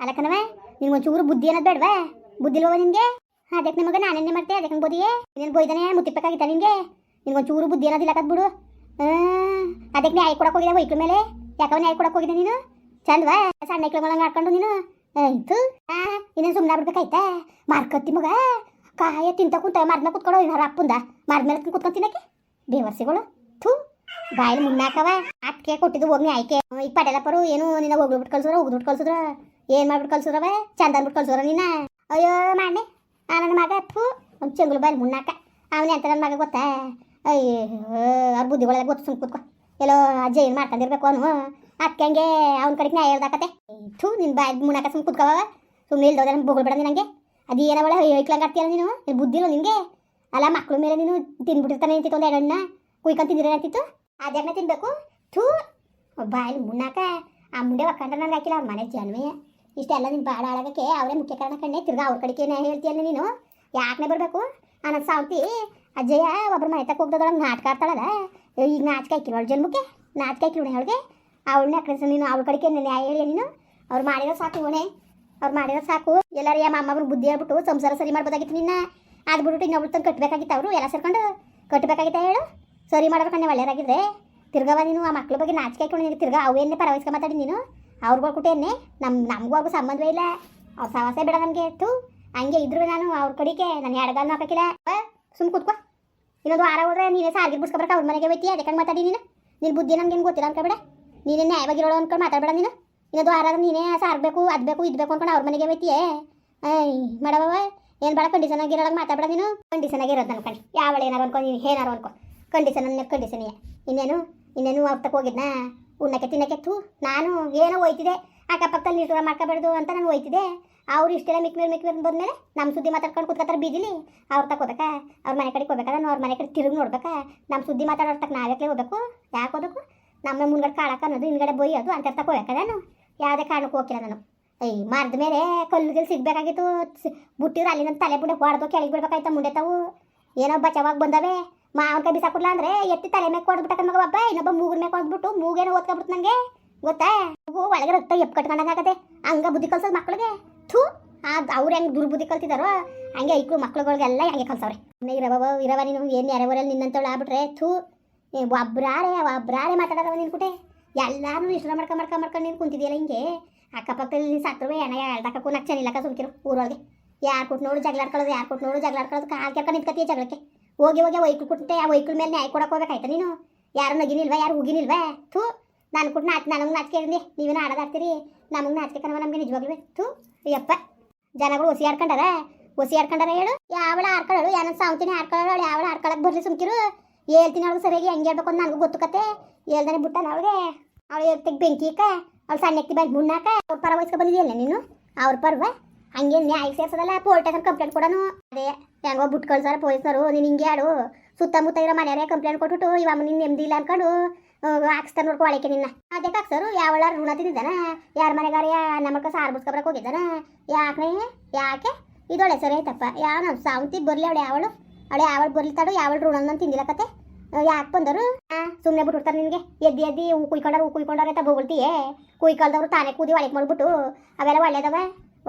ಅಲ್ಲಕನವ ನಿನ್ಗೆ ಒಂಚೂರು ಬುದ್ಧಿ ಅನ್ನೋದು ಬೇಡವಾ? ಬುದ್ಧಿ ಇಲ್ವ ನಿನ್ಗೆ? ಅದಕ್ಕೆ ನಿಮಗೆ ನಾನೇನೇ ಮಾಡ್ತೆ, ಅದಕ್ಕೆ ನಂಗೆ ಬೋದಿಯೇ ನೀನು ಬೈದಾನೆ ಮುತ್ತಿಪ್ಪಕ್ಕಾಗಿತ್ತ ನಿನಗೆ? ನಿನ್ಗೆ ಒಂಚೂರು ಬುದ್ಧಿ ಅನ್ನೋದಿಲ್ಲ ಕದ್ ಬಿಡು ಅದಕ್ಕೆ ನೀ ಕೊಡಕ್ಕೆ ಹೋಗಿದೆ ವೈಕ್ಳ ಮೇಲೆ? ಯಾಕವ ಐ ಕೊಡಕ್ಕೆ ಹೋಗಿದೆ ನೀನು? ಚಂದವಾ, ಸಣ್ಣ ಐಕ್ಳಗಳಂಗೆ ಆಡ್ಕೊಂಡು ನೀನು? ಆಯ್ತು ಇನ್ನೇನು ಸುಮ್ಮನೆ ಬಿಡ್ಬೇಕಾಯ್ತಾ ಮಾರ್ಕತ್ತಿ ಮಗ. ಕಾಯ ತಿಂತ ಕುಂತ ಮರ್ನ ಕುತ್ಕೊಂಡು ಇನ್ನಾರ ಅಪ್ಪಂದ. ಮರ್ದ ಮೇಲೆ ಕುತ್ಕೊಂಡು ತಿನ್ನಕ್ಕೆ? ಬೇವರ್ಸಿಗಳು. ಥೂ. ಬಾಯಲ್ಲಿ ಮುನ್ನಾಕವ ಅಕ್ಕೆ ಕೊಟ್ಟಿದ್ದು ಹೋಗಿ ಆಯ್ಕೆ. ಈ ಪಡೆಲಪ್ಪರು ಏನು ನಿನ್ನ ಹೋಗ್ಬಿಟ್ಟು ಕಳ್ಸಿದ್ರ ಹೋಗ್ಬಿಟ್ಟು ಕಳ್ಸಿದ್ರ? ಏನ್ ಮಾಡ್ಬಿಟ್ಟು ಕಳ್ಸಿದ್ರವ ಚಂದ ಅಂದ್ಬಿಟ್ಟು ಕಳ್ಸಿದ್ರ ನೀನ? ಅಯ್ಯೋ ಮಾಡ್ನೆ ಆ ನನ್ನ ಮಗ ಥೂ ಒಂದು ಚೆಂಗುಲು ಬಾಯಿ ಮುನ್ನಾಕ ಅವನೇ ಅಂತ ನನ್ನ ಮಗ ಗೊತ್ತಾ? ಅಯ್ಯೋ, ಅವ್ರ ಬುದ್ಧಿಗಳೆಲ್ಲ ಗೊತ್ತು ಸುಮ್ ಕೂತ್ಕೊ. ಎಲ್ಲೋ ಅಜ್ಜ ಏನು ಮಾಡ್ಕೊಂಡಿರ್ಬೇಕು ಅವನು? ಅದಕ್ಕೆ ಹಂಗೆ ಅವ್ನ ಕಡೆಗೆ ನ್ಯಾಯ ಹೇಳ್ದಾಕತ್ತೆ. ಥೂ ನಿನ್ನ ಬಾಯ್ ಮುನ್ನಾಕ ಸುಮ್ ಕೂತ್ಕೋವ ಸುಮ್ಮನೆ ಇಲ್ದೋದ್ರೆ ನಮ್ಗೆ ಬೋಗಳ್ಬೇಡ ನನಗೆ ಅದು ಏನವಳ ಐಕ್ಲಂಗೆ ಆಡ್ತೀಯಲ್ಲ ನೀನು? ನೀನು ಬುದ್ಧಿ ಇಲ್ಲ ನಿನಗೆ? ಅಲ್ಲ, ಮಕ್ಳ ಮೇಲೆ ನೀನು ತಿನ್ಬಿಟ್ಟಿರ್ತಾನೆ ಅಂತಿತ್ತು ಒಂದು ಎರಡನ್ನ ಕುಯ್ಕೊಂಡು ತಿಂದಿರ ಅಂತಿತ್ತು? ಅದ್ಯಾಗನೆ ತಿನ್ಬೇಕು? ಥೂ ಬಾಯಲ್ಲಿ ಮುನ್ನಾಕ ಆ ಮುಂಡೆ ಒಕ್ಕಂಡ್ರೆ ನನಗೆ ಹಾಕಿಲ್ಲ, ಅವ್ರ ಮನೆ ಜನ್ಮೇ ಇಷ್ಟೆಲ್ಲ ನಿನ್ನ ಬಾಳ ಹಾಳಾಗಕ್ಕೆ ಅವರೇ ಮುಖ್ಯ ಕಾರಣ ಕಣ್ಣೆ ತಿರ್ಗಾ ಅವ್ರ ಕಡೆಗೇನೆ ಹೇಳ್ತೀಯಲ್ಲ ನೀನು? ಯಾಕನೇ ಬರಬೇಕು? ಅನ್ನೋ ಸಾವ್ತಿ ಅಜ್ಜಯ್ಯ ಒಬ್ಬರ ಮನೆ ತಕ್ಕ ಹೋಗ್ದೊಳಗೆ ನಾಟಕ ಆಡ್ತಾಳಲ್ಲ? ಈಗ ನಾಚಿಕೆ ಅವಳ ಜನ್ಮಕ್ಕೆ? ನಾಚಿಕೆ ಹಾಕಿಲ್ಲ ಅವಳಿಗೆ ಅವಳನ್ನ ಕಳಿಸ ನೀನು, ಅವಳ ಕಡೆಗೆ ನ್ಯಾಯ ಹೇಳಿ ನೀನು? ಅವ್ರು ಮಾಡಿರೋ ಸಾಕು ಓಣೆ ಅವ್ರು ಮಾಡಿರೋ ಸಾಕು. ಎಲ್ಲರೂ ಯಾ ಅಮ್ಮನ ಬುದ್ಧಿ ಹೇಳ್ಬಿಟ್ಟು ಸಂಸಾರ ಸರಿ ಮಾಡ್ಬೋದಾಗಿತ್ತು ನಿನ್ನ. ಅದು ಇನ್ನು ಅವಳು ತಂದು ಕಟ್ಟಬೇಕಾಗಿತ್ತು ಅವರು? ಎಲ್ಲ ಸೇರ್ಕೊಂಡು ಕಟ್ಟಬೇಕಾಗಿತ್ತ ಹೇಳು? ಸರಿ ಮಾಡ್ಬೇಕನ್ನೇ ಒಳ್ಳೆಯದಾಗಿದ್ರೆ ತಿರ್ಗವ ನೀನು, ಆ ಮಕ್ಳ ಬಗ್ಗೆ ನಾಚಿಕೆ ಹಾಕೊಂಡು ನಿನಗೆ ತಿರ್ಗಾ ಅವೇನೇ ಪರವಹಿಸ್ಕೊ ಮಾತಾಡಿ ನೀನು? ಅವ್ರುಗಳು ಕುಟೇನೆ ನಮ್ಮ ನಮಗೂ ಹಾಗೂ ಸಂಬಂಧವೇ ಇಲ್ಲ. ಅವ್ರ ಸವಾಸೆ ಬೇಡ ನಮಗೆ ತು ಹಂಗೆ ಇದ್ರು ನಾನು ಅವ್ರ ಕಡೆಗೆ ನಾನು ಎಡಗಾಲ್ನು ಹಾಕಿಲ್ಲ ಸುಮ್ ಕೂತ್ಕೋ. ಇನ್ನೊಂದು ವಾರ ಹೋದ್ರೆ ನೀನೇ ಸಾರಿಗೆ ಬಿಡ್ಸ್ಕೊಬರಕ ಅವ್ರ ಮನೆಗೆ ಹೋಯ್ತಿ, ಅದಕ್ಕೆ ಮಾತಾಡಿ ನೀನು? ನಿನ್ನ ಬುದ್ಧಿ ನಮ್ಗೆ ಏನು ಗೊತ್ತಿಲ್ಲ ಅನ್ಕೋಬೇಡ? ನೀನೇ ನ್ಯಾಯವಾಗಿರೋಳು ಅನ್ಕೊಂಡು ಮಾತಾಡಬೇಡ ನೀನು? ಇನ್ನೊಂದು ವಾರ ನೀನೇ ಸಾರ್ಬೇಕು ಅದು ಬೇಕು ಇದು ಬೇಕು ಅನ್ಕೊಂಡು ಅವ್ರ ಮನೆಗೆ ಹೋಯ್ತಿಯೇ ಮಾಡವ ಏನು ಬೇಡ ಕಂಡೀಷನ್ ಆಗಿರೋಳಗೆ ಮಾತಾಡಬೇಡ ನೀನು? ಕಂಡೀಷನ್ ಆಗಿರೋದು ಅನ್ಕೊಂಡು ಯಾವಳು ಏನಾರು ಅನ್ಕೊ, ನೀನು ಏನಾರು ಅನ್ಕೊ. ಕಂಡೀಷನ್ ಅನ್ನೋ ಕಂಡೀಷನ್ ಇನ್ನೇನು ಇನ್ನೇನು ಅವ್ರ ತಕ್ಕ ಹೋಗಿದ್ನಾ? ಉಣ್ಣಕ್ಕೆ ತಿನ್ನಕ್ಕೆ ಥೂ, ನಾನು ಏನೋ ಹೋಯ್ತಿದೆ. ಅಕ್ಕಪಕ್ಕದಲ್ಲಿ ನಿರ್ಧಾರ ಮಾಡ್ಕೋಬಾರ್ದು ಅಂತ ನಾನು ಹೋಯ್ತಿದೆ. ಅವ್ರು ಇಷ್ಟೆಲ್ಲ ಮಿಕ್ ಮಿಕ್ ಮಿಕ್ ಬಂದ್ಮೇಲೆ ನಮ್ಮ ಸುದ್ದಿ ಮಾತಾಡ್ಕೊಂಡು ಕೂತ್ಕೊತಾರೆ ಬೀದಿಲಿ. ಅವ್ರು ಹೋಗ್ಬೇಕಾ? ಅವ್ರ ಮನೆ ಕಡೆಗೆ ಹೋಗ್ಬೇಕಾದ್ರೆ ನಾನು ಅವ್ರ ಮನೆ ಕಡೆ ತಿರುಗಿ ನೋಡ್ಬೇಕಾ? ನಮ್ಮ ಸುದ್ದಿ ಮಾತಾಡೋ ತಕ್ಕ ನಾವ್ಯಾಕೆ ಹೋಗ್ಬೇಕು? ಯಾಕೆ ಹೋಗ್ಬೇಕು? ನಮ್ಮ ಮುಂದ್ಗಡೆ ಕಾಳಕ್ಕೆ ಅನ್ನೋದು, ಹಿಂದ್ಗಡೆ ಬೈಯೋದು ಅಂತ ತಕ್ಕ ಹೋಗ್ಬೇಕಾ ನಾನು? ಯಾವುದೇ ಕಾರಣಕ್ಕೆ ಹೋಗಿಲ್ಲ ನಾನು. ಐ ಮರದ ಮೇಲೆ ಕಲ್ಲುಗಳು ಸಿಗ್ಬೇಕಾಗಿತ್ತು. ಸಿ- ಬುಟ್ಟಿದ್ರು ಅಲ್ಲಿ ನನ್ನ ತಲೆ ಬುಡ ಹೊಡೆದು ಕೆಳಗೆ ಬಿಡ್ಬೇಕಾಯ್ತು ಮುಂಡೆ ತಾವು. ಏನೋ ಬಚಾವಾಗಿ ಬಂದವೆ. ಮಾವನ ಕೈ ಬಿಸಾಕುಡ್ಲ ಅಂದ್ರೆ ಎತ್ತಿ ತಲೆ ಮೇಲೆ ಕೊಡ್ಬಿಟ್ಟ ಮಗ ಒಬ್ಬ, ಇನ್ನೊಬ್ಬ ಮೂಗಿನ ಮೇಲೆ ಕೊಡ್ಬಿಟ್ಟು ಮೂಗೇನೋ ಓದ್ಕೊಬಿಡ್ತು ನಂಗೆ. ಗೊತ್ತಾ? ಒಳಗೆ ರಕ್ತ ಎಪ್ ಕಟ್ಕೊಂಡಂಗಾಗತ್ತೆ ಹಂಗ ಬುದ್ಧಿ ಕಲ್ಸೋದು ಮಕ್ಳಿಗೆ. ಥೂ ಅವ್ರು ಹೆಂಗೆ ದುರ್ಬುದ್ಧಿ ಕಲ್ತಿದಾರೋ, ಹಂಗೆ ಐಕ್ಳು ಮಕ್ಳುಗಳಿಗೆಲ್ಲ ಹಂಗೆ ಕಲ್ಸವ್ರೆ. ಇರವ ಇರವ ನೀನು, ಏನು ನೆರೆವರಲ್ಲಿ ನಿನ್ನಂತವಳು ಆಗ್ಬಿಟ್ರೆ, ಥೂ. ಒಬ್ರಾರೆ ಒಬ್ರಾರೆ ಮಾತಾಡೋದವ ನಿನ್ ಕುಟೆ ಎಲ್ಲಾರು ಇಷ್ಟ ಮಾಡ್ಕೊ ಮಾಡ್ಕೊ ಮಾಡ್ಕೊಂಡು ನೀನು ಕುಂತಿದ್ಯಲ್ಲ ಹಿಂಗೆ. ಅಕ್ಕಪಕ್ಕದಲ್ಲಿ ನೀನು ಸತ್ರುವೆ, ಎಣ ಹೇಳ್ದಕ್ಕೂ ನಕ್ ಚೆನ್ನಿಲ್ಲಕ್ಕ ಸುಮ್ಕಿರು ಊರೊಳಗೆ. ಯಾರು ಕೊಟ್ಟು ನೋಡು ಜಗಳ ಆಡ್ಕೊಳ್ಳೋದು ಯಾರು ಕೊಟ್ಟು ನೋಡು ಜಗಳಾಡ್ಕೊಳ್ಳೋದು ಕಾಲ್ ಕೆರ್ಕೊಂಡು ನಿಂತ್ಕತ್ತೀಯ ಜಗಳಕ್ಕೆ. ಹೋಗಿ ಹೋಗಿ ವೈಕಲ್ ಕೊಟ್ಟೆ ಆ ವೈಕಲ್ ಮೇಲೆ ನ್ಯಾಯ ಕೊಡಕ್ಕೆ ಹೋಗಬೇಕಾಯ್ತು ನೀನು? ಯಾರು ನಗಿನಿಲ್ವಾ ಯಾರು ಹೋಗಿನಿಲ್ವಾ ಥೂ, ನಾನು ಕೊಟ್ಟು ನಾಚ್, ನನಗೆ ನಾಚಿಕೆ ನೀವೇನು ಆಡೋದಾಡ್ತೀರಿ ನಮಗೆ ನಾಚಿಕೆ ಕಣವ ನಮಗೆ ನಿಜವಾಗ್ಲೂ. ಥೂ ಯಪ್ಪ ಜನಗಳು ಒಸಿ ಆಡ್ಕೊಂಡಾರ? ಒಸಿ ಆಡ್ಕೊಂಡಾರ ಹೇಳು? ಯಾವಳ ಆಡ್ಕೊಳ್ಳೋಳು? ಏನೋ ಸಾವಂತಿನಿ ಆಡ್ಕೊಳ್ಳೋಳು? ಯಾವಳ ಆಡ್ಕೊಳಕ್ಕೆ ಬರ್ಲಿ ಸುಮ್ಕಿರು? ಹೇಳ್ತೀನಿ ಅವಳು ಸರಿಯಾಗಿ ಹೆಂಗೆ ಹೇಳ್ಬೇಕು ಅಂತ ನನಗೂ ಗೊತ್ತು ಕತೆ. ಹೇಳ್ದಾನೆ ಬಿಟ್ಟಾನ ಅವಳಿಗೆ. ಅವಳು ತೆಗ್ ಬೆಂಕಿಕ ಅವ್ಳು ಸಣ್ಣ ಎತ್ತಿ ಬಂದು ಮುನ್ನಾಕ ಅವ್ರ ಪರ ವಹಿಸ್ಕೊ ನೀನು? ಅವ್ರ ಪರ್ವ? ಹಂಗೆ ನ್ಯಾಯ ಸೇರ್ಸೋದಲ್ಲ, ಪೋಲ್ ಕಂಪ್ಲೇಂಟ್ ಕೊಡೋನು? ಅದೇ. ಹೆಂಗೋ ಬಿಟ್ಟು ಕಳ್ಸಾರ ಪೊಲೀಸರು ನೀನು ಹಿಂಗೆ ಆಡು. ಸುತ್ತಮುತ್ತ ಇರೋ ಮನೆಯವರೇ ಕಂಪ್ಲೇಂಟ್ ಕೊಟ್ಬಿಟ್ಟು ಇವಾಗ ನಿನ್ನ ನೆಮ್ಮದಿ ಇಲ್ಲ ಅನ್ಕೊಂಡು ಹಾಕ್ಸ್ತಾರೆ ನೋಡ್ಕೊ ಒಳಕೆ ನಿನ್ನ. ಅದಕ್ಕೆ ಹಾಕ್ಸರು? ಯಾವಳ ಋಣ ತಿಂದಿದ್ದಾನ? ಯಾರ ಮನೆಗಾರ ನಮ್ಮಕ್ಕ ಸಾರು ಬಿಡ್ಸ್ಕೊಬರಕ್ಕೆ ಹೋಗಿದ್ದಾನ? ಯಾಕೆ ಯಾಕೆ? ಇದೊಳೆ ಸರಿ ಆಯ್ತಪ್ಪ. ಯಾವ ನಮ್ಮ ಸಾವಂತಿ ಬರ್ಲಿ ಅವಳು ಯಾವಳು? ಅವಳು ಯಾವಳು ಬರ್ಲಿ ತಡು ಯಾವಳು ಋಣ ನಾನು ತಿಂದಿಲ್ಲ ಕತೆ? ಯಾಕೆ ಬಂದರು? ಸುಮ್ಮನೆ ಬಿಟ್ಬಿಡ್ತಾರೆ ನಿನಗೆ. ಎದ್ದಿ ಎದ್ದಿ ಹೂ ಕುಯ್ಕೊಂಡಾರ ಹೂ ಕುಯ್ಕೊಂಡಾರ ಅಂತ ಬೊಗಳ್ತೀಯೇ? ಕುಯ್ಕೊಳ್ದವ್ರು ತಾನೇ ಕೂದಿ ಒಳಗೆ ಮಾಡ್ಬಿಟ್ಟು, ಅವೆಲ್ಲ ಒಳ್ಳೇದವ?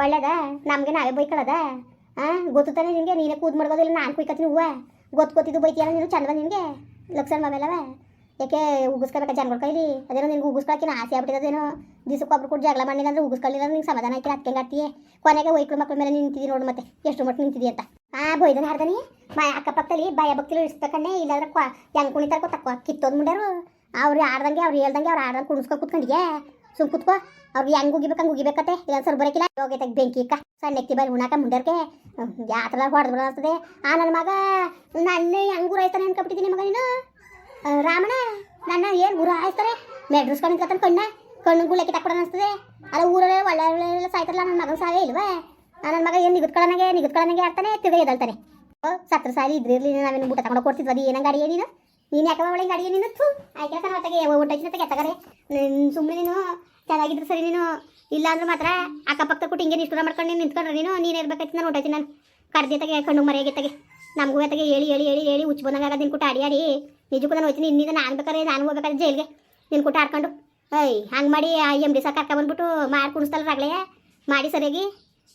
ಒಳ್ಳೇದ? ನಮಗೆ ನಾವೇ ಬೈಕೊಳ್ಳೋದ ಹಾಂ ಗೊತ್ತಾನೆ ನಿನಗೆ? ನೀನೇ ಕೂದ್ ಮಾಡ್ಬೋದಿಲ್ಲ ನಾನು ಕುಯ್ಕತ್ತೀನಿ ಹೂವ? ಗೊತ್ತು ಗೊತ್ತಿದ್ದು ಬೈತೀಯಲ್ಲ ನೀನು? ಚಂದವ ನಿನಗೆ? ಲಕ್ಷಣ ಮಾಮೇಲವ ಯಾಕೆ ಉಗಿಸ್ಕೋಬೇಕಾ ಜನಗಳ ಕೈಲಿ? ಅದೇನೋ ನಿನ್ಗೆ ಉಗಿಸ್ಕೊಳಕಿನ ಆಸೆ ಆಗ್ಬಿಟ್ಟಿದ್ದೇನೋ ದಿವಸಕ್ಕೆ ಒಬ್ರು ಕೂಡ ಜಗಳ ಮಾಡಿಲ್ಲ ಅಂದ್ರೆ ಉಗಿಸ್ಕೊಳ್ಳಿಲ್ಲ ನಿಂಗೆ ಸಮಾಧಾನ ಆಯ್ತು ಅದಕ್ಕೆ ಆಡ್ತೀಯ? ಕೊನೆಗೆ ವೈಕ್ಳು ಮಕ್ಕಳ ಮೇಲೆ ನಿಂತಿದ್ದಿ ನೋಡು ಮತ್ತೆ. ಎಷ್ಟು ಮಟ್ಟ ನಿಂತಿದ್ದಿ ಅಂತ. ಆ ಬೈದನ ಹರ್ದನಿ ಮಾ, ಅಕ್ಕಪಕ್ಕದಲ್ಲಿ ಭಯ ಭಕ್ತಿಲು ಇಳಿಸ್ಬೇಕಂಡೆ ಇಲ್ಲಾಂದ್ರೆ ಕ್ವಾ ಹೆಂಗೆ ಕುಣಿತಾರ ಗೊತ್ತಕ್ಕ ಕಿತ್ತೋದ್ ಮುಂಡ್ಯಾರು ಅವ್ರು ಆಡ್ದಂಗೆ ಅವ್ರು ಹೇಳ್ದಂಗೆ ಅವ್ರು ಆಡ್ದಂಗೆ ಕುಣಿಸ್ಕೊ ಕುತ್ಕೊಂಡಿಗೆ ಸುಮ್ ಕುತ್ಕೋ. ಅವ್ರಿಗೆ ಹೆಂಗೆ ಉಗಿಬೇಕು ಹಂಗೆ ಉಗಿಬೇಕತ್ತೆ. ಇಲ್ಲ ಸರ್ ಬರಕಿಲ್ಲ. ಹೋಗೈತೆ ತೆಗ್ ಬೆಂಕಿ ಇಕ್ಕ ಸಣ್ಣ ಎತ್ತಿ ಬಾರಿ ಉಣಾಕ ಮುಂಡ್ಯಾರ್ಗೆ ಯಾತ್ರ ಹೊಡೆದು ಬರ್ತದೆ ಆ ನನ್ನ ಮಗ, ನನ್ನ ಹೆಂಗೆ ಗುರಾಯ್ತಾನೆ ಅನ್ಕೊಬಿಟ್ಟಿದ್ದೀನಿ ಮಗ ನೀನು. ರಾಮಣ್ಣ, ನನ್ನ ಏನು ಗುರು ಹಾಯ್ತಾರೆ ಮೆಡ್ರಸ್ಕೊಂಡು ನಿಂತ್ಕೊತಾನೆ ಕಣ್ಣ, ಕಣ್ಣು ಗುಳಕ್ಕೆ ತಕ್ಕೊಡ ಅನಿಸ್ತದೆ. ಅಲ್ಲ ಊರಲ್ಲಿ ಒಳ್ಳೆ ಒಳ್ಳೆ ಸಾಯ್ತಾರಲ್ಲ ನನ್ನ ಮಗನ ಸಾವೇ ಇಲ್ವಾ? ನನ್ನ ಮಗ ಏನು ನಿಗದ್ಕೊಳ್ಳೋನಾಗೆ ನಿಗದ್ಕೊಳ್ಳೋನಾಗೆ ಆಡ್ತಾನೆ, ತಿರ್ಗಾ ಎದಲ್ತಾನೆ ಓ, ಸತ್ರ ಸಾಲಿ ಇದ್ರಿರ್ಲಿ ನಾವೇನು ಊಟ ತಗೊಂಡು ಕೊಡ್ತಿದ್ವಿ ಅದು ಏನಂಗೆ ಅಡಿಗೆ ನೀನು? ನೀನು ಯಾಕೆ ಒಳಗೆ ಅಡಿಗೆ ನೀನು? ಥೂ ಆಯ್ಕೆ ಕಣ ಹೊತ್ತಾಗೆ ಊಟ ಎತ್ತಗಾರೆ. ಸುಮ್ಮನೆ ನೀನು ಚೆನ್ನಾಗಿದ್ರೆ ಸರಿ ನೀನು. ಇಲ್ಲ ಅಂದ್ರೆ ಮಾತ್ರ ಅಕ್ಕಪಕ್ಕ ಕೊಟ್ಟು ಹಿಂಗೆ ನಿಷ್ಠುರ ಮಾಡ್ಕೊಂಡು ನೀನು ನಿಂತ್ಕೊಂಡ್ರೆ ನೀನು ನೀನು ಇರ್ಬೇಕಾಯ್ತು ನಾನು ಹೊಟ್ಟೈತಿ ನಾನು. ಕಡ್ದಿತ್ತಾಗೆ ಕಣ್ಣು ಮರೆಯಾಗಿತ್ತಾಗೆ ನಮಗೂ ತಗೆ ಹೇಳಿ ಹೇಳಿ ಹೇಳಿ ಹೇಳಿ ಹುಚ್ಚು ಬಂದಂಗೆ ನಿನ್ನ ಕೊಟ್ಟು ಕುಟ್ಟ ಆಡಿ ಆಡಿ. ನಿಜಕ್ಕೂ ನಾನು ಹೋಯ್ತೀನಿ, ಇನ್ನಿಂದ ನಾನು ಬೇಕಾದ್ರೆ ನಾನು ಹೋಗ್ಬೇಕಾದ್ರೆ ಜೈಲಿಗೆ ನಿನ್ನ ಕೂಟ ಆಡ್ಕೊಂಡು. ಐ ಹಂಗೆ ಮಾಡಿ ಎಂ ಡಿ ಸಾಕು ಬಂದ್ಬಿಟ್ಟು ಮಾಡಿ ಕುಣಿಸ್ತಲ್ಲ ರಾಗ್ಲೇ, ಮಾಡಿ ಸರಿಯಾಗಿ.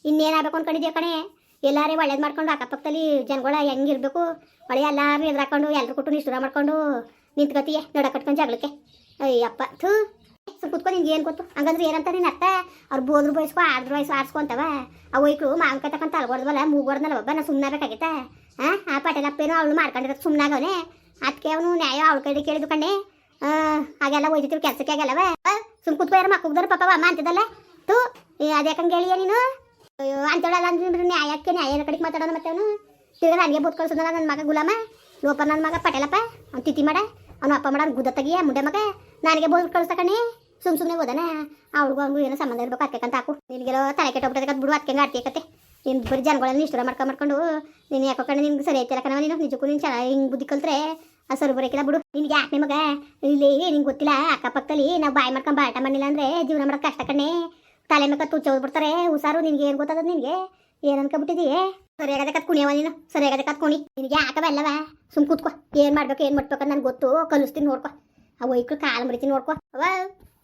ಇನ್ನೇನಾಗಬೇಕು ಅನ್ಕೊಂಡಿದ್ಯಾ ಕಣೆ? ಎಲ್ಲಾರೇ ಒಳ್ಳೇದು ಮಾಡ್ಕೊಂಡು ಅಕ್ಕಪಕ್ಕದಲ್ಲಿ ಜನಗಳ ಇರಬೇಕು? ಒಳ್ಳೆ ಎಲ್ಲರೂ ಎದುರಾಕೊಂಡು ಎಲ್ಲರೂ ಕೊಟ್ಟು ನಿಷ್ಠುರ ಮಾಡ್ಕೊಂಡು ನಿಂತ್ಕೊತೀಯ ನೋಡ ಕಟ್ಕೊಂಡು ಜಗಳಕ್ಕೆ. ಅಯ್ಯಪ್ಪ, ಥೂ. ಸ್ವಲ್ಪ ಕುತ್ಕೊ ನಿಂಗೆ ಏನು ಗೊತ್ತು? ಹಂಗಂದ್ರೆ ಏನಂತ ನೀನು ಅರ್ಥ ಅವ್ರು ಬೋದ್ರು ಬಯಸ್ಕೊ ಆದ್ರ ವಯಸ್ಸು ಆರ್ಸ್ಕೊಂತವ ಆ ಒಯ್ಕು ಮಾವಿನಕಾಯಿ ತಕ್ಕಂತ ತಲ್ಗೊಡ್ದವಲ್ಲ ಮೂಗೊಡ್ದಲ್ಲ ಒಬ್ಬ, ನಾ ಸುಮ್ಮನೆ ಬೇಕಾಗಿತ್ತ ಹಾಂ ಆ ಪಟೇಲಪ್ಪೇನೋ ಅವಳು ಮಾಡ್ಕೊಂಡಿರೋದು ಸುಮ್ಮನಾಗವನೆ ಅದಕ್ಕೆ ಅವನು ನ್ಯಾಯ ಅವಳ ಕಡೆ ಕೇಳಿದು ಕಣ್ಣೆ. ಹಾಗೆಲ್ಲ ಒಯ್ದಿತ್ತು ಕೆಲಸಕ್ಕೆ ಆಗಲ್ಲವ. ಸುಮ್ ಕುತ್ಕೊ ಯಾರು ಮಕ್ಕಳು ಪಾಪ ಅಮ್ಮ ಅಂತಿದ್ದಲ್ಲ. ತೂ ಅದ್ಯಾಕಂಗೆ ಹೇಳಿಯ ನೀನು? ಅಂತೇಳಲ್ಲ ಅಂದ್ರೆ ನ್ಯಾಯಕ್ಕೆ ನ್ಯಾಯ ಕಡೆಗೆ ಮಾತಾಡೋಣ ಮತ್ತೆ ಅವನು. ತಿರ್ಗ ನನಗೆ ಬೂತ್ ಕಳ್ಸೋದಲ್ಲ ನನ್ನ ಮಗ ಗುಲಾಮ. ಲೋಪ ನನ್ನ ಮಗ ಪಟೇಲಪ್ಪ ಅವ್ನು ತಿತಿ ಮಾಡ. ಅವನು ಅಪ್ಪ ಮಾಡ ಗುದ್ದ ತೆಗಿಯ, ಮುಂಡೆ ಮಗ. ನನಗೆ ಬೋಲ್ ಕಳ್ಸಕಣೆ ಸುಮ್ ಸುಮ್ಮನೆ ಹೋದನ. ಅವ್ರಿಗೂ ಅವ್ನಿಗೂ ಏನೋ ಸಂಬಂಧ ಇರ್ಬೇಕು ಅದಕ್ಕೆ ಹಾಕು. ನಿನಗೆಲ್ಲ ತಲೆ ಕೆಟ್ಟೋಗ್ಬಿಟ್ಟದೆ ಬಿಡು ಅದಕ್ಕೆ ಆಡ್ತಿಕತ್ತೆ ನಿನ್ನ ಬರೀ ಜನಗಳನ್ನ ಇಷ್ಟರ ಮಾಡ್ಕೊಂಡು ಮಾಡ್ಕೊಂಡು, ನೀನು ಯಾಕೋ ಕಣ್ಣು ನಿನ್ಗೆ ಸರಿ ಐತಿಲ್ಲ ಕಣವ ನೀನು, ನಿಜಕ್ಕೂ ನೀನು ಚೆನ್ನಾಗಿ ಹಿಂಗೆ ಬುದ್ಧಿ ಕಲ್ತ್ರೆ ಆ ಸರಿ ಬರೋಕಿಲ್ಲ ಬಿಡು. ನಿನಗೆ ಯಾಕೆ ನಿಮಗ? ಇಲ್ಲಿ ನಿಂಗೆ ಗೊತ್ತಿಲ್ಲ, ಅಕ್ಕಪಕ್ಕದಲ್ಲಿ ನಾವು ಬಾಯಿ ಮಾಡ್ಕೊಂಡು ಬಾಟ ಮಾಡಿಲ್ಲ ಅಂದರೆ ಜೀವನ ಮಾಡೋಕೆ ಕಷ್ಟ ಕಣ್ಣೆ ತಲೆ ಮೇಲೆ ತುಚ್ಚ ಹೋಗ್ಬಿಡ್ತಾರೆ ಹುಷಾರು, ನಿನ್ಗೆ ಏನು ಗೊತ್ತದ ನಿನಗೆ? ಏನು ಅನ್ಕೊಬಿಟ್ಟಿದೀಯೇ ಸರಿಯಾಗದೆ ಕತ್ ಕುಣಿಯವ ನೀನು ಸರಿಯಾಗದೆ ಕತ್ ಕುಣಿ ನಿನಗೆ ಯಾಕವೆಲ್ಲವ ಸುಮ್ ಕೂತ್ಕೋ, ಏನು ಮಾಡ್ಬೇಕು ಏನು ಮಾಡ್ಬೇಕು ನನಗೆ ಗೊತ್ತು, ಕಲಿಸ್ತೀನಿ ನೋಡ್ಕೊ. ಆ ವೈಕ್ಳು ಕಾಲು ಮರಿತೀನಿ ನೋಡ್ಕೊ. ಅವ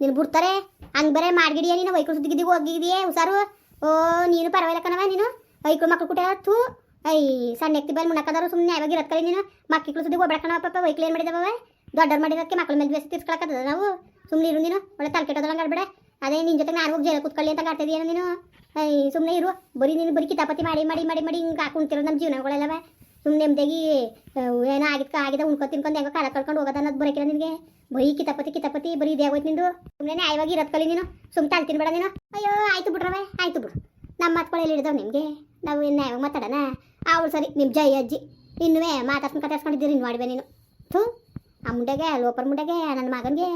ನೀನು ಬಿಡ್ತಾರೆ? ಹಂಗೆ ಬರೇ ಮಾಡ್ಗಿಡಿಯ ನೀನು? ವೈಕ್ಳು ಸುದ್ದಿಗಿದ್ದಿಗೆ ಹೋಗಿದೀಯೇ ಹುಷಾರು? ಓ, ನೀನು ಪರವಾಗಿಲ್ಲ ಕಣವ ನೀನು? ವೈಕ್ಳು ಮಕ್ಕಳು ಕುಟ ತೂ ಐ, ಸಣ್ಣ ಎಕ್ತಿ ಬಲ್ ಮುಣಕದಾರು ಸುಮ್ಮನೆ ಯಾವಾಗ ಇರತ್ಕಲಿ ನೀನು? ಮಕ್ಕಳು ಸುದ್ದಿಗೆ ಹೋಗ್ಬೇಕಣ ಪಾಪ ವೈಕಲ್ ಏನು ಮಾಡಿದವ ದೊಡ್ಡ ಮಾಡಿದಕ್ಕೆ ಮಕ್ಕಳ ಮೇಲೆ ಬೇಸಿ ತೀರ್ಸ್ಕೊಳಕ್ಕದ ನಾವು? ಸುಮ್ಮನೆ ಇರು ನೀನು, ಒಳ್ಳೆ ತಲೆ ಕೆಟ್ಟೋದಲ್ಲ ಆಡ್ಬೇಡ. ಅದೇ ನಿನ್ನ ಜೊತೆ ನಾನು ಹೋಗಿ ಜೈಲ ಕೂತ್ಕೊಳ್ಳಿ ಅಂತ ಕಾಡ್ತಿದ್ದೀಯ ನೀನು? ಐ ಸುಮ್ಮನೆ ಇರು. ಬರೀ ನೀನು ಬರೀ ಕಿತಾಪತಿ ಮಾಡಿ ಮಾಡಿ ಮಾಡಿ ಮಾಡಿ ಹಿಂಗೆ ಹಾಕೊಂತಿರೋ ನಮ್ಮ ಜೀವನಗಳೆಲ್ಲವ. ಸುಮ್ಮನೆ ನೆಮ್ಮದಿಯಾಗಿ ಏನೋ ಆಗಿದ್ಕ ಆಗಿದೆ ಉಣ್ಕೊ ತಿನ್ಕೊಂಡು ಹೆಂಗೋ ಕಾಲ ಕಳ್ಕೊಂಡು ಹೋಗೋದ ಅನ್ನೋದು ಬರೋಕಿಲ್ಲ ನಿನಗೆ. ಬರೀ ಕಿತಪತಿ ಕಿತಪತಿ, ಬರೀ ಇದೇ ಆಗೋಯ್ತು ನಿಂದು. ಸುಮ್ಮನೆ ಆಯ್ವಾಗ ಇರೋದು ಕಲಿ ನೀನು. ಸುಮ್ಮನೆ ತಾಳ್ತೀನಿ ಬೇಡ ನೀನು. ಅಯ್ಯೋ, ಆಯ್ತು ಬಿಡ್ರವೆ ಆಯ್ತು ಬಿಡು. ನಮ್ಮ ಮಾತುಗಳೆಲ್ಲ ಹಿಡಿದವು ನಿಮಗೆ? ನಾವು ಇನ್ನು ಯಾವಾಗ ಮಾತಾಡೋಣ? ಅವಳು ಸರಿ ನಿಮ್ಮ ಜೈ ಅಜ್ಜಿ. ಇನ್ನುವೇ ಮಾತಾಡ್ಸ್ಕೊಂಡು ಕತಾಡ್ಸ್ಕೊಂಡಿದ್ದೀರಿ ಇನ್ನು ಮಾಡ್ಬೇ ನೀನು. ಥೂ, ಆ ಮುಂಡೆಗೆ ಲೋಪರ್ ಮುಂಡೆಗೆ ನನ್ನ ಮಗನಿಗೆ,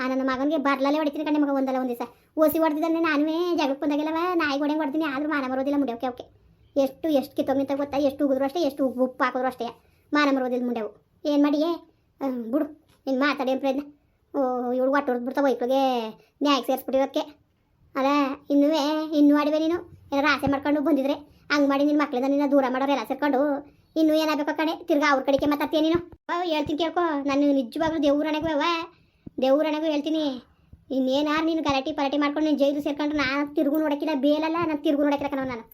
ಆ ನನ್ನ ಮಗನಿಗೆ ಬರ್ಲಲ್ಲೇ ಹೊಡಿತೀನಿ ಕಣ್ಣೆ ಮಗ ಒಂದಲ್ಲ ಒಂದು ದಿವಸ ಓಸಿ ಹೊಡೆದಿದ್ದಾನೆ, ನಾನುವೇ ಜಗಳಕ್ಕೆ ಬಂದಾಗಿಲ್ಲವ. ನಾಯಿ ಹೊಡೆಂಗೆ ಹೊಡ್ತೀನಿ ಆದರೂ ಮಾನ ಬರೋದಿಲ್ಲ, ಮುಂಡೆ, ಓಕೆ ಓಕೆ. ಎಷ್ಟು ಎಷ್ಟು ಕಿತ್ತೋಗಿಂತ ಗೊತ್ತಾ? ಎಷ್ಟು ಉಗಿದ್ರು ಅಷ್ಟೇ ಎಷ್ಟು ಉಪ್ಪು ಹಾಕಿದ್ರು ಅಷ್ಟೇ. ಮಾನ ಬರೋದಿಲ್ಲ ಮುಂಡೆವು. ಏನು ಮಾಡಿಯೇ? ಬಿಡು ನೀನು ಮಾತಾಡಿ ಪ್ರಯತ್ನ. ಓ ಇವಳು ಒಟ್ಟು ಹೊಡೆದ್ಬಿಡ್ತಾವ ನ್ಯಾಯ ನ್ಯಾಯಕ್ಕೆ ಸೇರಿಸ್ಬಿಟ್ಟಿರೋದಕ್ಕೆ ಅಲ್ಲ ಇನ್ನುವೇ ಇನ್ನೂ ಆಡಿವೆ ನೀನು? ಏನಾರು ಆಸೆ ಮಾಡ್ಕೊಂಡು ಬಂದಿದ್ರೆ ಹಂಗೆ ಮಾಡಿ ನಿನ್ನ ಮಕ್ಳಿಂದ ನಿನ್ನ ದೂರ ಮಾಡೋರು ಎಲ್ಲ ಸೇರ್ಕೊಂಡು ಇನ್ನೂ ಏನಾಗಬೇಕು ಕಡೆ ತಿರ್ಗಾ ಅವ್ರ ಕಡೆಗೆ ಮಾತಾಡ್ತೀಯ ನೀನು? ಓ, ಹೇಳ್ತೀನಿ ಕೇಳ್ಕೊ ನಾನು ನಿಜವಾಗ್ಲೂ ದೇವ್ರಣೆಗೂ ಅವ. ದೇವ್ರಣೆಗೂ ಹೇಳ್ತೀನಿ. ಇನ್ನೇನಾರು ನೀನು ಗಲಾಟೆ ಪಲಾಟೆ ಮಾಡ್ಕೊಂಡು ನೀನು ಜೈಲು ಸೇರ್ಕೊಂಡ್ರೆ ನಾನು ತಿರುಗು ನೋಡೋಕ್ಕಿಲ್ಲ ಬೇಲಲ್ಲ ನಾನು ತಿರುಗು ನೋಡೋಕ್ಕಿಲ್ಲ ಕಣವ ನಾನು.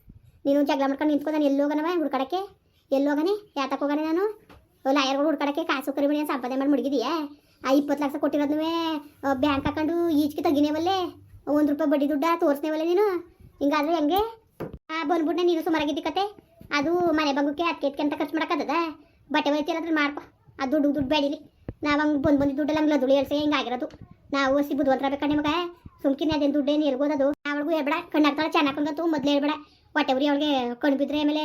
ನೀನು ಜಗಳ ಮಾಡ್ಕೊಂಡು ನಿಂತ್ಕೊಂಡು ನಾನು ಎಲ್ಲಿ ಹೋಗನವ ಹುಡ್ಕಡಕ್ಕೆ? ಎಲ್ಲಿ ಹೋಗನೆ ಯಾತಕ್ಕೆ ಹೋಗನೆ ನಾನು? ಲಾಯರ್ಗಳು ಹುಡ್ಕಡಕ್ಕೆ, ಕಾಸು ಕರಿಮಣಿ ಸಂಪಾದನೆ ಮಾಡಿ ಮುಡಿಗಿದೀಯಾ? ಆ ಇಪ್ಪತ್ತು ಲಕ್ಷ ಕೊಟ್ಟಿರೋದ್ನೂ ಬ್ಯಾಂಕ್ ಹಾಕೊಂಡು ಈಜ್ಗೆ ತಗಿನೇವಲ್ಲೇ? ಒಂದು ರೂಪಾಯಿ ಬಡ್ಡಿ ದುಡ್ಡ ತೋರಿಸ್ನೇವಲ್ಲ ನೀನು? ಹಿಂಗಾದ್ರೆ ಹೆಂಗೆ? ಆ ಬಂದ್ಬಿಟ್ಟೆ ನೀನು ಸುಮಾರಾಗಿದ್ದಿ ಕತೆ? ಅದು ಮನೆ ಬಂಗಕ್ಕೆ ಅದಕ್ಕೆ ಅಂತ ಖರ್ಚು ಮಾಡೋಕ್ಕದ ಬಟ್ಟೆ ಒಯ್ತಿಲ್ಲ ಅದ್ರ ಮಾಡ್ಕೊ. ಆ ದುಡ್ಡು ದುಡ್ಡು ಬೇಡಿಲಿ. ನಾವು ಹಂಗೆ ಬಂದು ಬಂದು ದುಡ್ಡೆಲ್ಲ ಹಂಗೆ ಲದುಳಿ ಹೇಳ್ಸೆ ಹಿಂಗಾಗಿರೋದು ನಾವು ಹಸಿ ಬುದ್ಧಿವಂತರ ಬೇಕಂಡೆ ಮಗ. ಸುಮ್ಕಿನ ಅದೇನು ದುಡ್ಡೇನು ಎಲ್ಗೋದದು ಅವಳಿಗೂ ಹೇಳ್ಬೇಡ. ಕಣ್ಣಾಗ್ತಾಳೆ ಚೆನ್ನಾಗಿ ಮೊದಲು ಹೇಳ್ಬೇಡ. ಹೊಟ್ಟೆ ಉರಿ ಅವಳಿಗೆ ಬಿದ್ದರೆ ಆಮೇಲೆ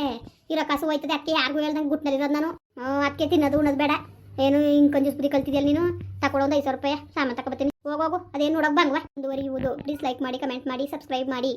ಇರೋ ಕಾಸು ಹೋಯ್ತದೆ, ಅಕ್ಕಿ ಯಾರಿಗೂ ಹೇಳ್ದಂಗೆ ಗುಟ್ನಲ್ಲಿರೋದು ನಾನು. ಅಕ್ಕಿ ತಿನ್ನೋದು ಉಣ್ಣೋದು ಬೇಡ. ಏನು, ಹಿಂಗೆ ಕಂಜೂಸ್ ಬುದ್ಧಿ ಕಲ್ತಿದ್ಯಲ್ಲ ನೀನು? ತಗೊಳ್ಳೋ ಒಂದು ಐದು ಸಾವಿರ ರೂಪಾಯಿ, ಸಾಮಾನು ತಗೊಬತ್ತೀನಿ ಹೋಗೋಗು ಅದೇನು ನೋಡೋಕೆ ಬಂಗವ? ಮುಂದುವರಿಯುವುದು. ಪ್ಲೀಸ್ ಲೈಕ್ ಮಾಡಿ ಕಮೆಂಟ್ ಮಾಡಿ ಸಬ್ಸ್ಕ್ರೈಬ್ ಮಾಡಿ.